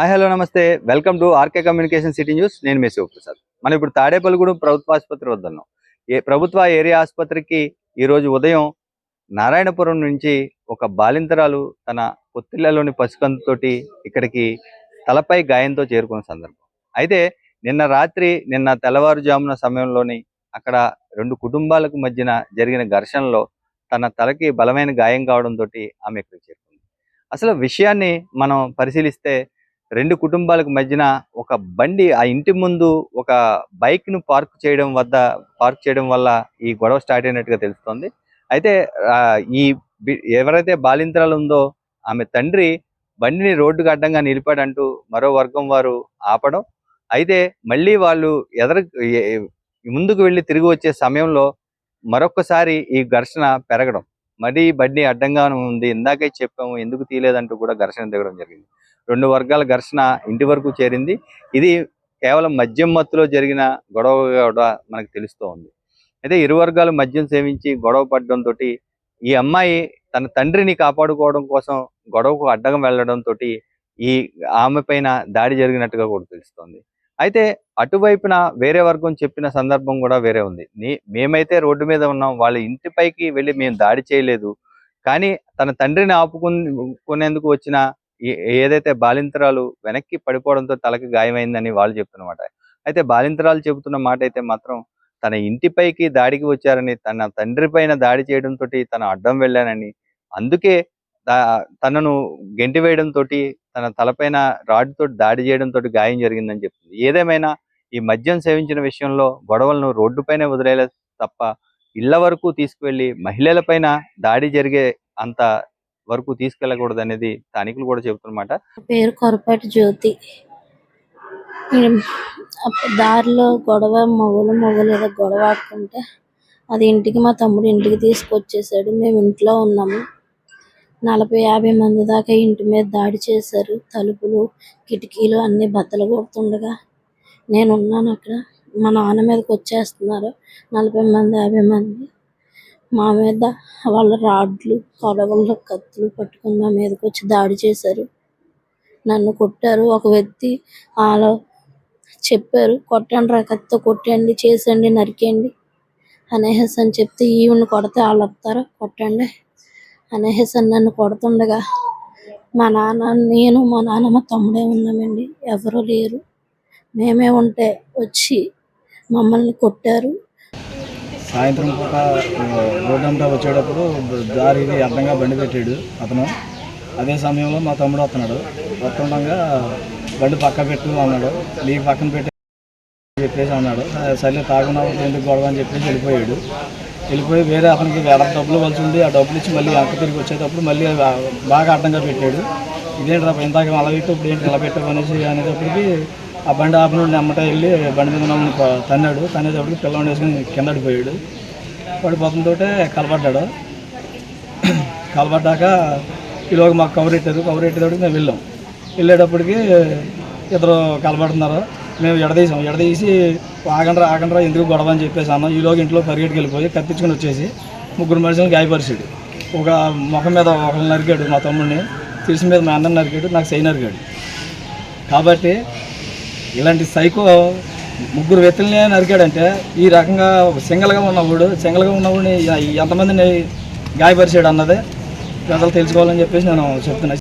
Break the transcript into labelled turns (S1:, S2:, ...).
S1: Hi hello నమస్తే. Welcome to RK communication city news. నేను మీ శివప్రసాద్. మనం ఇప్పుడు తాడేపల్లిగూడెం ప్రభుత్వ ఆసుపత్రి వద్దన్నాం ఏ ప్రభుత్వ ఏరియా ఆసుపత్రికి ఈరోజు ఉదయం నారాయణపురం నుంచి ఒక బాలింతరాలు తన పొత్తిళ్ళలోని పసికందుతోటి ఇక్కడికి తలపై గాయంతో చేరుకున్న సందర్భం. అయితే నిన్న రాత్రి నిన్న తెల్లవారుజామున సమయంలోని అక్కడ రెండు కుటుంబాలకు మధ్యన జరిగిన ఘర్షణలో తన తలకి బలమైన గాయం కావడంతో ఆమె ఇక్కడికి చేరుకుంది. అసలు విషయాన్ని మనం పరిశీలిస్తే రెండు కుటుంబాలకు మధ్యన ఒక బండి ఆ ఇంటి ముందు ఒక బైక్ను పార్క్ చేయడం వద్ద పార్క్ చేయడం వల్ల ఈ గొడవ స్టార్ట్ అయినట్టుగా తెలుస్తోంది. అయితే ఈ ఎవరైతే బాలింతరాలు ఉందో ఆమె తండ్రి బండిని రోడ్డుకు అడ్డంగా నిలిపాడంటూ మరో వర్గం వారు ఆపడం. అయితే మళ్ళీ వాళ్ళు ఎదర ముందుకు వెళ్ళి తిరిగి వచ్చే సమయంలో మరొకసారి ఈ ఘర్షణ పెరగడం. మరి బండి అడ్డంగా ఉంది ఇందాకే చెప్పాము ఎందుకు తీయలేదంటూ కూడా ఘర్షణ దిగడం జరిగింది. రెండు వర్గాల ఘర్షణ ఇంటి వరకు చేరింది. ఇది కేవలం మద్యం మత్తులో జరిగిన గొడవ కూడా మనకు తెలుస్తూ ఉంది అయితే ఇరు వర్గాలు మద్యం సేవించి గొడవ పడడంతో ఈ అమ్మాయి తన తండ్రిని కాపాడుకోవడం కోసం గొడవకు అడ్డగం వెళ్ళడంతో ఈ ఆమె పైన దాడి జరిగినట్టుగా కూడా తెలుస్తోంది. అయితే అటువైపున వేరే వర్గం చెప్పిన సందర్భం కూడా వేరే ఉంది. నీ మేమైతే రోడ్డు మీద ఉన్నాం వాళ్ళ ఇంటిపైకి వెళ్ళి మేము దాడి చేయలేదు. కానీ తన తండ్రిని ఆపుకునేందుకు వచ్చిన ఏదైతే బాలింతరాలు వెనక్కి పడిపోవడంతో తలకి గాయమైందని వాళ్ళు చెప్తున్నమాట. అయితే బాలింతరాలు చెబుతున్న మాట అయితే మాత్రం తన ఇంటిపైకి దాడికి వచ్చారని తన తండ్రి పైన దాడి చేయడంతో తన అడ్డం వెళ్ళానని అందుకే తనను గెంటి వేయడంతో తన తలపైన రాడ్తో దాడి చేయడంతో గాయం జరిగిందని చెప్తుంది. ఏదేమైనా ఈ మద్యం సేవించిన విషయంలో గొడవలను రోడ్డుపైనే వదిలేలే తప్ప ఇళ్ళ వరకు తీసుకువెళ్ళి మహిళలపైన దాడి జరిగే అంత వరకు తీసుకెళ్ళకూడదు అనేది స్థానికులు కూడా చెబుతున్నమాట.
S2: పేరు కొరపాటి జ్యోతి. దారిలో గొడవ మొగలు మొగలు ఏదో గొడవ ఆడుకుంటే అది ఇంటికి మా తమ్ముడు ఇంటికి తీసుకొచ్చేసాడు. మేము ఇంట్లో ఉన్నాము. నలభై యాభై మంది దాకా ఇంటి మీద దాడి చేశారు. తలుపులు కిటికీలు అన్ని బద్దలు కొడుతుండగా నేను ఉన్నాను అక్కడ. మా నాన్న మీదకి వచ్చేస్తున్నారు. నలభై మంది యాభై మంది మా మీద వాళ్ళ రాడ్లు కొడవళ్ళు కత్తులు పట్టుకుని మా మీదకి వచ్చి దాడి చేశారు. నన్ను కొట్టారు. ఒక వ్యక్తి అలా చెప్పారు కొట్టండి రా కత్తితో కొట్టండి చేసండి నరికేయండి. అనేసి అని చెప్తే ఈవిని కొడితే వాళ్ళు వస్తారు. కొట్టండి. అనేసి అని నన్ను కొడుతుండగా మా నాన్న నేను మా నాన్న మా తమ్ముడే ఉన్నామండి. ఎవరు లేరు. మేమే ఉంటే వచ్చి మమ్మల్ని కొట్టారు.
S3: సాయంత్రం పూట రోడ్డు అంతా వచ్చేటప్పుడు దారిది అడ్డంగా బండి పెట్టాడు అతను. అదే సమయంలో మా తమ్ముడు వస్తున్నాడు. వస్తుండగా బండి పక్క పెట్టు అన్నాడు. నీకు పక్కన పెట్టి చెప్పేసి అన్నాడు. సరే తాగున్నావు ఎందుకు గొడవ అని చెప్పేసి వెళ్ళిపోయాడు. వెళ్ళిపోయి వేరే అతనికి వేల డబ్బులు కలిసి ఉంది. ఆ డబ్బులు ఇచ్చి మళ్ళీ అక్క తిరిగి వచ్చేటప్పుడు మళ్ళీ బాగా అడ్డంగా పెట్టాడు. ఇదేంటి రా ఇందాక అలా పెట్టు ఇప్పుడు ఏంటి ఇలా పెట్టు అనేసి అనేటప్పటికి ఆ బండి ఆపినోడిని అమ్మట వెళ్ళి బండి మీద ఉన్న తన్నాడు. తన్నేటప్పుడు పిల్లవాడిని వేసుకుని కింద పోయాడు పడిపోతుందో కలపడ్డాడు కలపడ్డాక ఈలోగా మాకు కవర్ పెట్టారు కవర్ పెట్టేటప్పటికి మేము వెళ్ళాం. వెళ్ళేటప్పటికి ఇద్దరు కలపడుతున్నారు మేము ఎడదీసాం. ఎడదీసి ఆగండ్రా ఆగండ్రా ఎందుకు గొడవ అని చెప్పేసి అన్నాం. ఈలోగా ఇంట్లో పరిగెట్టుకు వెళ్ళిపోయి వచ్చేసి ముగ్గురు మనుషులను గాయపరిచాడు. ఒక ముఖం మీద ఒకరిని నరికాడు మా తమ్ముడిని. తెలిసి మీద మా అన్నని నరికాడు. నాకు సై నరికాడు. కాబట్టి ఇలాంటి సైకో ముగ్గురు వ్యక్తుల్ని నరికాడంటే ఈ రకంగా సింగల్గా ఉన్నవాడు సింగల్గా ఉన్నవాడిని ఎంతమందిని గాయపరిచాడు అన్నదే ప్రజలు తెలుసుకోవాలని చెప్పేసి నేను చెప్తున్నా.